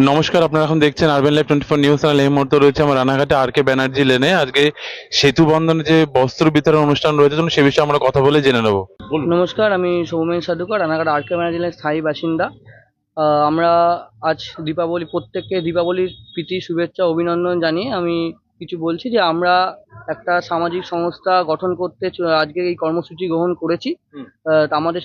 নমস্কার আপনারা এখন দেখছেন urban live twenty four news channel এই মুহূর্তে রয়েছে আমার রানাঘাটে আর কে ব্যানার্জি লেনে। আজকে সেতু বন্ধনে যে বস্ত্র বিতরণ অনুষ্ঠান রয়েছে সে বিষয়ে আমরা কথা বলে জেনে নেব। নমস্কার আমি সৌমেন সাধুকর রানাঘাট আর কে ম্যানেজের স্থায়ী বাসিন্দা। আমরা আজ দীপাবলি প্রত্যেককে দীপাবলির প্রীতি শুভেচ্ছা অভিনন্দন জানিয়ে আমি কিছু বলছি যে আমরা একটা সামাজিক সংস্থা গঠন করতে আজকে এই কর্মসূচি গ্রহণ করেছি। তা আমাদের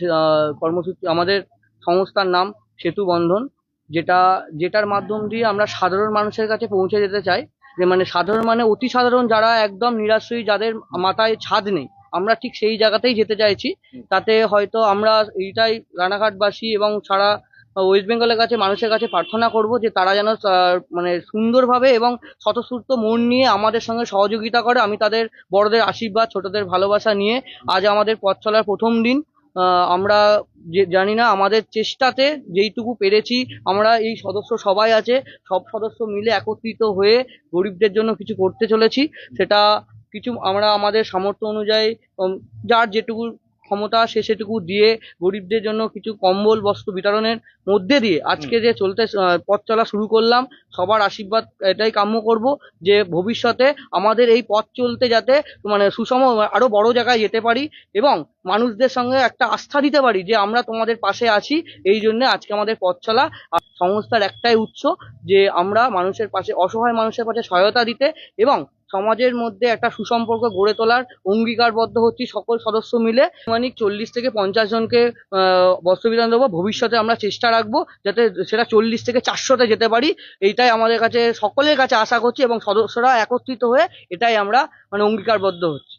কর্মসূচি আমাদের সংস্থার নাম সেতু বন্ধন। যেটা যেটার মাধ্যম দিয়ে আমরা সাধারণ মানুষের কাছে পৌঁছে যেতে চাই যে মানে সাধারণ মানে অতি সাধারণ যারা একদম নিরাশ্রয়ী যাদের মাথায় ছাদ নেই আমরা ঠিক সেই জায়গাতেই যেতে চাইছি। তাতে হয়তো আমরা এইটাই রানাঘাটবাসী এবং সারা ওয়েস্ট বেঙ্গলের কাছে মানুষের কাছে প্রার্থনা করব যে তারা যেন মানে সুন্দরভাবে এবং স্বতঃস্ফূর্ত মন নিয়ে আমাদের সঙ্গে সহযোগিতা করে। আমি তাদের বড়দের আশীর্বাদ ছোটদের ভালোবাসা নিয়ে আজ আমাদের পথ চলার প্রথম দিন। আমরা যে জানি না, আমাদের চেষ্টাতে যেইটুকু পেরেছি, আমরা এই সদস্য সবাই আছে, সব সদস্য মিলে একত্রিত হয়ে গরিবদের জন্য কিছু করতে চলেছি। সেটা কিছু, আমরা আমাদের সামর্থ্য অনুযায়ী যার যেটুকু ক্ষমতা সে সেটুকু দিয়ে গরিবদের জন্য কিছু কম্বল বস্ত্র বিতরণের মধ্যে দিয়ে আজকে যে চলতে পথ চলা শুরু করলাম সবার আশীর্বাদ এটাই কাম্য করব যে ভবিষ্যতে আমাদের এই পথ চলতে যাতে মানে সুষম আরও বড় জায়গায় যেতে পারি এবং মানুষদের সঙ্গে একটা আস্থা দিতে পারি যে আমরা তোমাদের পাশে আছি এই জন্য আজকে আমাদের পথ চলা সংস্থার একটাই উৎস যে আমরা মানুষের পাশে অসহায় মানুষের পাশে সহায়তা দিতে এবং সমাজের মধ্যে একটা সুসম্পর্ক গড়ে তোলার অঙ্গীকারবদ্ধ হচ্ছি সকল সদস্য মিলে। মানে চল্লিশ থেকে পঞ্চাশ জনকে বস্ত্র বিতরণ দেবো। ভবিষ্যতে আমরা চেষ্টা রাখব যাতে সেটা চল্লিশ থেকে চারশোতে যেতে পারি। এইটাই আমাদের কাছে, সকলের কাছে আশা করছি এবং সদস্যরা একত্রিত হয়ে এটাই আমরা মানে অঙ্গীকারবদ্ধ হচ্ছি।